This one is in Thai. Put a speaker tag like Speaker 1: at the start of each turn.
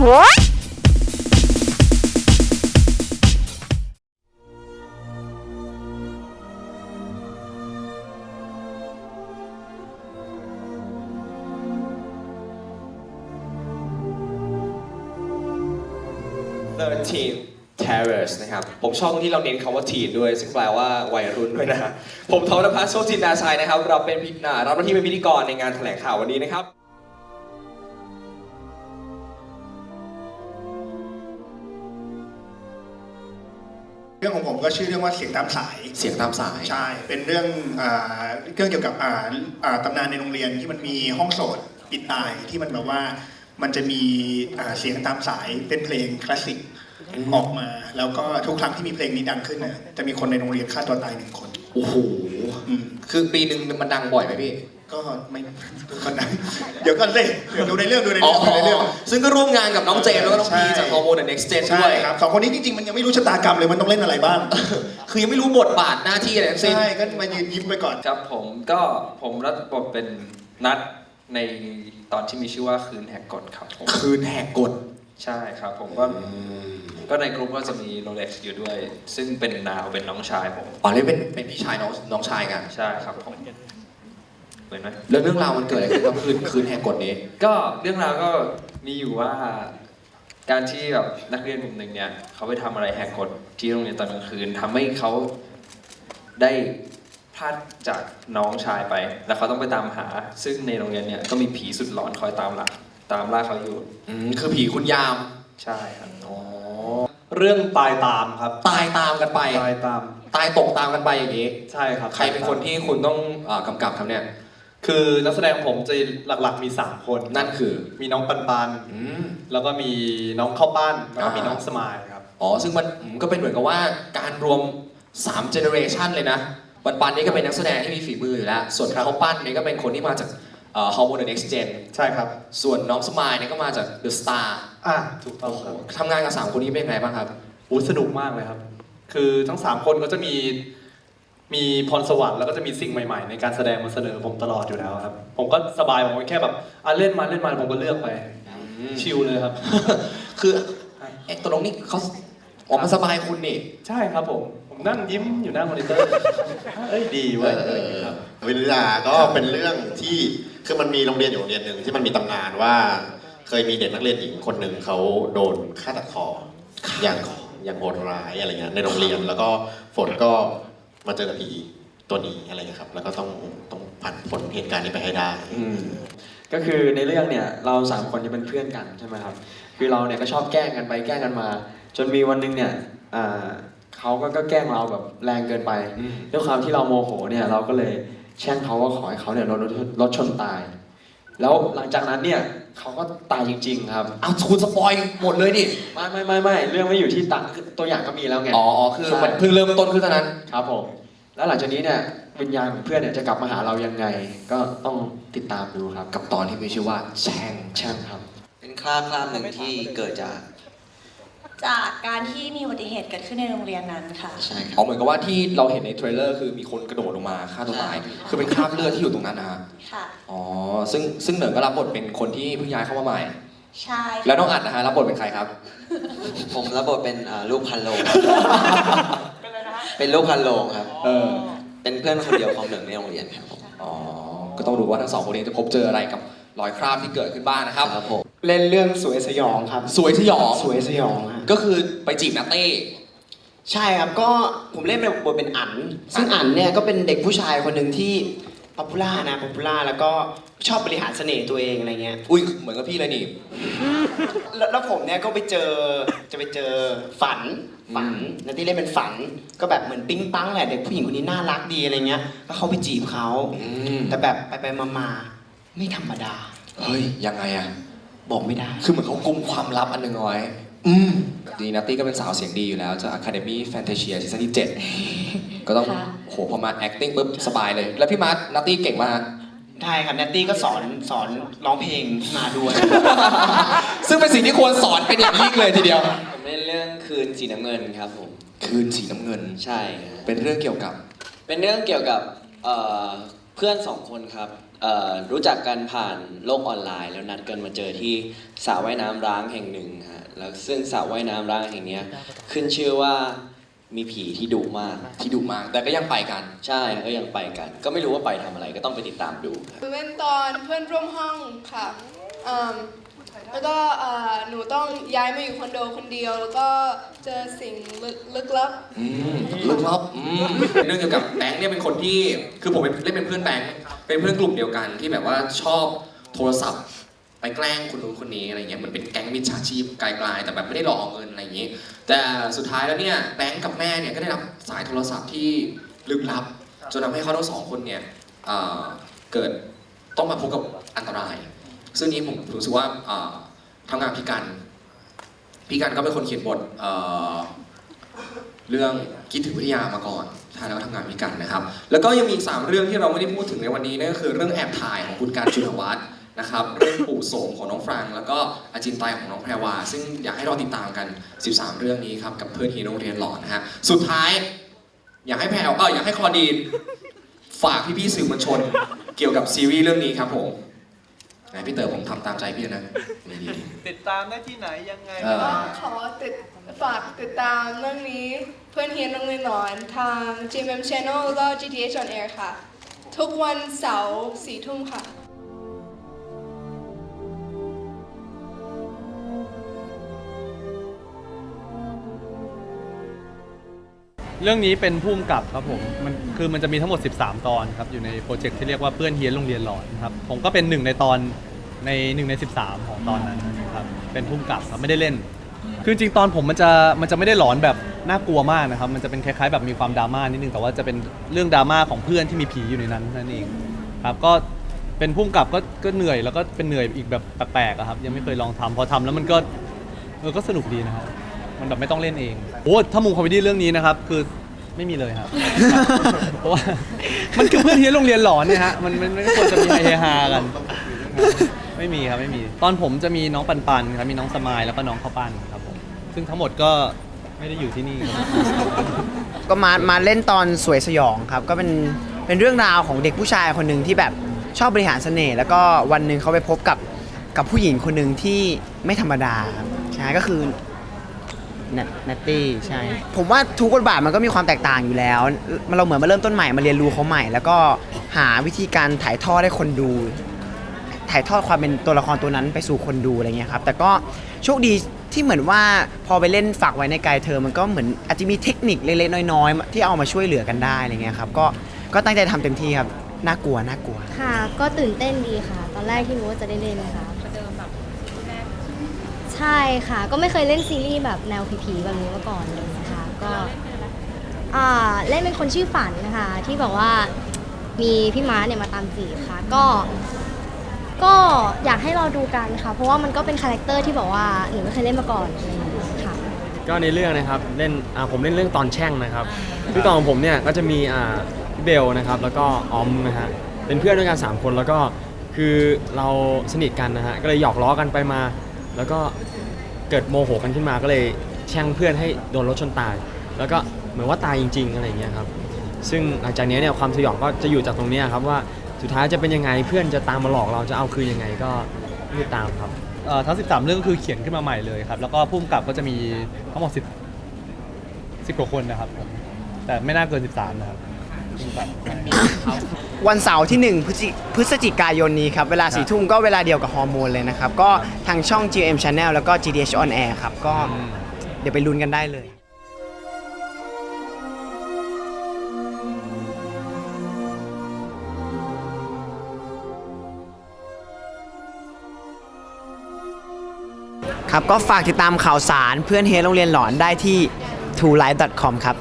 Speaker 1: 13 Terrace นะครับ ผมชอบตรงที่เราเน้นคำว่า teen ด้วย ซึ่งแปลว่าวัยรุ่นด้วยนะ ผมทอนภัสโชตินดาชัยนะครับ เราเป็นพิอ่ารับหน้าที่เป็นพิธีกรในงานแถลงข่าววันนี้นะครับ
Speaker 2: เรื่องของผมก็ชื่อเรื่องว่าเสียงตามสาย
Speaker 1: เสียงตามสาย
Speaker 2: ใช่ เป็นเรื่องอ่าเรื่องเกี่ยวกับอ่าอ่าตำนานในโรงเรียนที่มันมีห้องโสดปิดตายที่มันแบบว่ามันจะมีอ่าเสียงตามสายเป็นเพลงคลาสสิกออกมา แล้วก็ทุกครั้งที่มีเพลงนี้ดังขึ้นน่ะจะมีคนในโรงเรียนฆ่าตัวตายหนึ่งคน
Speaker 1: โอ้โห
Speaker 2: อืม
Speaker 1: คือปีหนึ่งมันดังบ่อยไหมพี่
Speaker 2: ก็ไม่คนนั้นเดี๋ยวก่อนสิเดี๋ยวดูในเรื่องดูในเรื่องดูในเรื่อง
Speaker 1: ซึ่งก็ร่วมงานกับน้องเจมส์แล้วก็น้องพี
Speaker 2: ใช่
Speaker 1: จาก Hormone The Next Gen
Speaker 2: ใช่
Speaker 1: ด้วย
Speaker 2: ครับสองคนนี้จริงๆมันยังไม่รู้ชะตากรรมเลยมันต้องเล่นอะไรบ้าง
Speaker 1: คือยังไม่รู้บทบาทหน้าที่อะไรทั้งสิ้น
Speaker 2: ใช่ก็มายืนยิ้มไปก่อน
Speaker 3: ครับผมก็ผมรับบทเป็นนัดในตอนที่มีชื่อว่าคืนแหกกฎครับผม
Speaker 1: คืนแหกกฎ
Speaker 3: ใช่ครับผมก็ก็ในกลุ่มก็จะมีโรเล็กซ์อยู่ด้วย ซึ่งเป็นนาวเป็นน้องชายผม
Speaker 1: อ๋อนี่เป็นเป็นพี่ชายน้องน้องชายกัน
Speaker 3: ใช่ครับผม เหมือนไหม
Speaker 1: แล้วเรื่องราวมันเกิดอะไรขึ้นครับคืนคืนแหกกฎนี้
Speaker 3: ก็เรื่องราวก็มีอยู่ว่า การที่แบบนักเรียนกลุ่มหนึ่งเนี่ยเขาไปทำอะไรแหกกฎที่โรงเรียนตอนกลางคืนทำให้เขาได้พลาดจากน้องชายไป แล้วเขาต้องไปตามหา ซึ่งในโรงเรียนเนี่ยก็มีผีสุดหลอนคอยตามหลังตามล่าเขาอยู่
Speaker 1: อืมคือผีคุณยาม
Speaker 3: ใช่ครับ
Speaker 1: อ๋อ
Speaker 4: เรื่องตายตามครับ
Speaker 1: ตายตามกันไป
Speaker 4: ตายตาม
Speaker 1: ตายตกตามกันไปอย่างนี้
Speaker 4: ใช่ครับ
Speaker 1: ใครเป็นคนที่คุณต้องเอ่อกำกับครับเนี่ย
Speaker 4: คือนักแสดงผมจะหลักๆมี 3 คน
Speaker 1: นั่นคือ
Speaker 4: มีน้องปันปัน
Speaker 1: อืม
Speaker 4: แล้วก็มีน้องข้าวปั้นแล้วก็
Speaker 1: อ่ามี
Speaker 4: มีน้องสมายครับ
Speaker 1: อ๋อ ซึ่งมันอืมก็เป็นเหมือนกับว่าการรวม3 generation เลยนะปันปันนี่ก็เป็นนักแสดงที่มีฝีมืออยู่แล้ว ส่วน
Speaker 4: ครับ
Speaker 1: เขาปั้นนี่ก็เป็นคนที่มาจากเอ่อ Hormone The Next Gen
Speaker 4: ใช่ครับ
Speaker 1: ส่วนน้องสมายเนี่ยก็มาจาก The Star
Speaker 4: อะถูกต้องครับ
Speaker 1: ทำงานกับสามคนนี้เป็นไงบ้างครับ
Speaker 4: อู้สนุกมากเลยครับ คือทั้ง 3 คนก็จะมี มีพรสวรรค์แล้วก็จะมีสิ่งใหม่ๆ ในการแสดงมาเสนอผมตลอดอยู่แล้วครับ ผมก็สบายผมก็แค่แบบอะเล่นมาเล่นมาผมก็เลือกไป ชิลเลยครับ
Speaker 1: คือเอ๊ะตกลงนี่เขาออกมาสบายคุณนี่
Speaker 4: ใช่ครับผม ผมนั่งยิ้มอยู่หน้ามอนิเตอร์ เอ้ยดีเว้ยอะไรอย่างเงี้ยครับ
Speaker 5: วิลลาก็เป็นเรื่องที่คือมันมีโรงเรียนอยู่โรงเรียนหนึ่งที่มันมีตำนานว่า เคยมีเด็กนักเรียนหญิงคนหนึ่งเขาโดนฆ่าตัดคออย่างอย่างโหดร้ายอะไรเงี้ยในโรงเรียนแล้วก็ฝนก็ มาเจอกับผีตัวนี้อะไรเงี้ยครับ แล้วก็ต้องต้องผ่านพ้นเหตุการณ์นี้ไปให้ได้
Speaker 6: ก็คือในเรื่องเนี่ยเราสามคนจะเป็นเพื่อนกันใช่ไหมครับ คือเราเนี่ยก็ชอบแกล้งกันไปแกล้งกันมา จนมีวันหนึงเนี่ยอ่าเขาก็ก็แกล้งเราแบบแรงเกินไปด้วยความที่เราโมโหเนี่ยเราก็เลยแช่งเขาว่าขอให้เขาเนี่ยรถรถรถชนตาย แล้วหลังจากนั้นเนี่ยเขาก็ตายจริง ๆ ครับ
Speaker 1: เอาคุณสปอยหมดเลยดิ
Speaker 6: ไม่ไม่ไม่ไม่เรื่องไม่อยู่ที่ตังตัวอย่างก็มีแล้วไง
Speaker 1: อ๋ออ๋อคือมันเพิ่งเริ่มต้นขึ้นเท่านั้น
Speaker 6: ครับผม แล้วหลังจากนี้เนี่ยวิญญาณของเพื่อนเนี่ยจะกลับมาหาเรายังไง ก็ต้องติดตามดูครับ
Speaker 1: กับตอนที่มีชื่อว่าแช่ง
Speaker 6: แช่งครับ
Speaker 7: เป็นคราบคราบหนึ่งที่เกิดจาก
Speaker 8: จากการที่มีอุบัติเหตุเกิดขึ้นในโรงเรียนนั้นค่ะ
Speaker 7: ใช่ค
Speaker 1: อ๋
Speaker 7: รั
Speaker 1: อบเหมือนกับว่าที่เราเห็นในเทรลเลอร์คือมีคนกระโดดลงมาฆ่าตัวตาย คือเป็นคราบเลือดที่อยู่ตรงนั้นนะฮะ
Speaker 8: ค่ะ
Speaker 1: อ๋อซึ่งซึ่งเหนิงก็รับบทเป็นคนที่เพิ่งย้ายเข้ามาใหม่
Speaker 8: ใช่ค่ะ
Speaker 1: แล้วน้องอัดนะฮะรับบทเป็นใครครับ
Speaker 7: ผมรับบทเป็นอ่าลูกพันโลง เป็นลูกพันโลงครับ
Speaker 1: เออ
Speaker 7: เป็นเพื่อนคนเดียวของหนึ่งในโรงเรียนครับผม
Speaker 1: อ๋อ ก็ต้องดูว่าทั้งสองคนนี้จะพบเจออะไรกับรอยคราบที่เกิดขึ้นบ้างนะครับ
Speaker 7: ครับผม
Speaker 9: เล่นเรื่องสวยสยองครับ
Speaker 1: สวยสยอง
Speaker 9: สวยสยองฮะ
Speaker 1: ก็คือไปจีบนัตเต้
Speaker 9: ใช่ครับก็ผมเล่นเป็นบทเป็นอัน ซึ่งอันเนี่ยก็เป็นเด็กผู้ชายคนหนึ่งที่ป๊อปปูล่านะป๊อปปูล่าแล้วก็ชอบบริหารเสน่ห์ตัวเองอะไรเงี้ย
Speaker 1: อุ้ย เหมือนกับพี่เลยนี่
Speaker 9: แล้วแล้วผมเนี่ยก็ไปเจอจะไปเจอฝัน ฝัน
Speaker 1: อืม
Speaker 9: แล้วที่เล่นเป็นฝัน ก็แบบเหมือนปิ๊งปังแหละเด็กผู้หญิงคนนี้น่ารักดีอะไรเงี้ย ก็เข้าไปจีบเขา
Speaker 1: อืม
Speaker 9: แต่แบบไปไปมามาไม่ธรรมดา
Speaker 1: เฮ้ยยังไงอะ
Speaker 9: บอกไม่ได้
Speaker 1: คือเหมือนเขากุมความลับอันหนึ่งเอาไว้อืมดีนัตตี้ก็เป็นสาวเสียงดีอยู่แล้วจาก Academy Fantasia ซีซั่นที่7ก็ต้อง
Speaker 8: ค่ะ
Speaker 1: โหพอมา acting ปุ๊บสบายเลย แล้วพี่มาร์ทนัตตี้เก่งมาก
Speaker 9: ได้ครับแนตตี้ก็สอนสอนร้องเพลงมาด้วย
Speaker 1: ซึ่งเป็นสิ่งที่ควรสอนเป็นอย่างยิ่งเลยทีเดียว
Speaker 7: สีน้ำเงินครับผม
Speaker 1: คืนสีน้ำเงิน
Speaker 7: ใช่ครับ
Speaker 1: เป็นเรื่องเกี่ยวกับ
Speaker 7: เป็นเรื่องเกี่ยวกับเอ่อเพื่อนสองคนครับเอ่อรู้จักกันผ่านโลกออนไลน์ แล้วนัดกันมาเจอที่สระว่ายน้ำร้างแห่งหนึ่งฮะแล้วซึ่งสระว่ายน้ำร้างแห่งเนี้ยขึ้นชื่อว่ามีผีที่ดุมาก
Speaker 1: ที่ดุมาก แต่ก็ยังไปกัน
Speaker 7: ใช่ก็ยังไปกัน ก็ไม่รู้ว่าไปทำอะไรก็ต้องไปติดตามดูครับ
Speaker 2: เล่นตอนเพื่อนร่วมห้องค่ะอืม แล้วก็เอ่อหนูต้องย้ายมาอยู่คอนโดคนเดียว แล้วก็เจอสิ่งลึกลึกลับ
Speaker 1: อืมลึกลับอืมเรื่องเกี่ยวกับแบงค์เนี่ยเป็นคนที่คือผมเป็นเล่นเป็นเพื่อนแบงค์เป็นเพื่อนกลุ่มเดียวกันที่แบบว่าชอบโทรศัพท์ ไปแกล้งคนนู้นคนนี้อะไรเงี้ยเหมือนเป็นแก๊งมิจฉาชีพไกลๆแต่แบบไม่ได้หลอกเอาเงินอะไรอย่างงี้ แต่สุดท้ายแล้วเนี่ยแบงค์กับแม่เนี่ยก็ได้รับสายโทรศัพท์ที่ลึกลับจนทำให้เขาทั้งสองคนเนี่ยเอ่อเกิดต้องมาพบกับอันตราย ซึ่งนี้ผมรู้สึกว่าทำงานพี่กันพี่กันก็เป็นคนเขียนบทเเรื่องคิดถึงวิทยามาก่อนใช่แล้วก็ทำงานมีกันนะครับ แล้วก็ยังมีสามเรื่องที่เราไม่ได้พูดถึงในวันนี้นั่นก็คือเรื่องแอบถ่ายของคุณการจุลวัฒน์นะครับ เรื่องปู่โสมของน้องฟรัง แล้วก็อาจินไตของน้องแพรวา ซึ่งอยากให้เราติดตามกัน 13 เรื่องนี้ครับกับเพื่อนฮีโร่เรียนหล่อนะฮะสุดท้าย อยากให้แพรวเอออยากให้คอดีนฝากพี่ๆสื่อมวลชน เกี่ยวกับซีรีส์เรื่องนี้ครับผม ไหนพี่เต๋อผมทำตามใจพี่นะนี่ดี
Speaker 4: ติดตามได้ที่ไหนยังไง
Speaker 1: เออ
Speaker 2: ก็ขอติดฝากติดตามเรื่องนี้เพื่อนเฮียนโรงเรียนหนอนทาง GMM Channel แล้วก็ GTH on Air ค่ะ ทุกวันเสาร์สี่ทุ่มค่ะ
Speaker 4: เรื่องนี้เป็นพุ่มกับครับผมมันคือมันจะมีทั้งหมด 13 ตอนครับอยู่ในโปรเจกต์ที่เรียกว่าเพื่อนเฮียนโรงเรียนหลอนครับผมก็เป็นหนึ่งในตอนในหนึ่งใน 13 ของตอนนั้นครับเป็นพุ่มกับครับไม่ได้เล่น คือจริงตอนผมมันจะมันจะไม่ได้หลอนแบบน่ากลัวมากนะครับมันจะเป็นคล้ายๆ แบบมีความดราม่านิดนึงแต่ว่าจะเป็นเรื่องดราม่าของเพื่อนที่มีผีอยู่ในนั้นนั่นเองครับก็เป็นพุ่มกับก็ก็เหนื่อยแล้วก็เป็นเหนื่อยอีกแบบแปลกๆอะครับยังไม่เคยลองทำพอทำแล้วมันก็เออก็สนุกดีนะครับ มันแบบไม่ต้องเล่นเองโอ้ถ้ามุมคอมเมดี้เรื่องนี้นะครับ คือไม่มีเลยครับ เพราะว่ามันคือเพื่อนที่โรงเรียนหลอนเนี่ยฮะมันมันมันไม่ควรจะมีเฮฮากัน ไม่มีครับไม่มี ตอนผมจะมีน้องปันปันครับมีน้องสมายแล้วก็น้องข้าวปั้นครับผมซึ่งทั้งหมดก็ไม่ได้อยู่ที่นี่ครับ
Speaker 9: ก็มามาเล่นตอนสวยสยองครับ ก็เป็นเป็นเรื่องราวของเด็กผู้ชายคนหนึ่งที่แบบชอบบริหารเสน่ห์แล้วก็วันหนึ่งเขาไปพบกับกับผู้หญิงคนหนึ่งที่ไม่ธรรมดาครับใช่ก็คือ นัตนัตตี้ใช่ ผมว่าทุกบทบาทมันก็มีความแตกต่างอยู่แล้ว มันเราเหมือนมาเริ่มต้นใหม่มาเรียนรู้เขาใหม่ แล้วก็หาวิธีการถ่ายทอดให้คนดู ถ่ายทอดความเป็นตัวละครตัวนั้นไปสู่คนดูอะไรเงี้ยครับแต่ก็โชคดีที่เหมือนว่าพอไปเล่นฝากไว้ในกายเธอ มันก็เหมือนอาจจะมีเทคนิคเล็กๆน้อยๆ ที่เอามาช่วยเหลือกันได้อะไรเงี้ยครับก็ก็ตั้งใจทำเต็มที่ครับน่ากลัวน่ากลัว
Speaker 10: ค่ะ ก็ตื่นเต้นดีค่ะ ตอนแรกที่รู้ว่าจะได้เล่นนะคะ ใช่ค่ะ ก็ไม่เคยเล่นซีรีส์แบบแนวผีๆแบบนี้มาก่อนเลยนะคะก็อ่าเล่นเป็นคนชื่อฝันนะคะที่บอกว่ามีพี่ม้าเนี่ยมาตามจีบค่ะก็ ก็อยากให้รอดูกันค่ะ เพราะว่ามันก็เป็นคาแรคเตอร์ที่บอกว่าหนูไม่เคยเล่นมาก่อนอะไรอย่างเงี้ยค่ะ
Speaker 11: ก็ในเรื่องนะครับเล่นอ่าผมเล่นเรื่องตอนแช่งนะครับคือตอนของผมเนี่ยก็จะมีอ่าพี่เบลนะครับแล้วก็ออมนะฮะเป็นเพื่อนด้วยกันสามคนแล้วก็คือเราสนิทกันนะฮะก็เลยหยอกล้อกันไปมา แล้วก็เกิดโมโหกันขึ้นมาก็เลยแช่งเพื่อนให้โดนรถชนตาย แล้วก็เหมือนว่าตายจริง ๆ อะไรอย่างเงี้ยครับ ซึ่งหลังจากนี้เนี่ยความสยองก็จะอยู่จากตรงเนี้ยครับว่าสุดท้ายจะเป็นยังไงเพื่อนจะตามมาหลอกเราจะเอาคืนยังไงก็ไม่ตามครับ
Speaker 4: เอ่อทั้ง 13 เรื่องคือเขียนขึ้นมาใหม่เลยครับ แล้วก็พุ่มกับก็จะมีทั้งหมด10 10กว่าคนนะครับผมแต่ไม่น่าเกิน 13 นะครับ
Speaker 9: วันเสาร์ที่ 1 พฤศจิพฤศจิกายนนี้ครับ เวลาสี่ทุ่มก็เวลาเดียวกับฮอร์โมนเลยนะครับ ก็ทางช่อง GM Channel แล้วก็ GDH on Air ครับ ก็เดี๋ยวไปลุ้นกันได้เลยครับก็ฝากติดตามข่าวสารเพื่อนเฮโรงเรียนหลอนได้ที่ t o l i f e c o m ครับ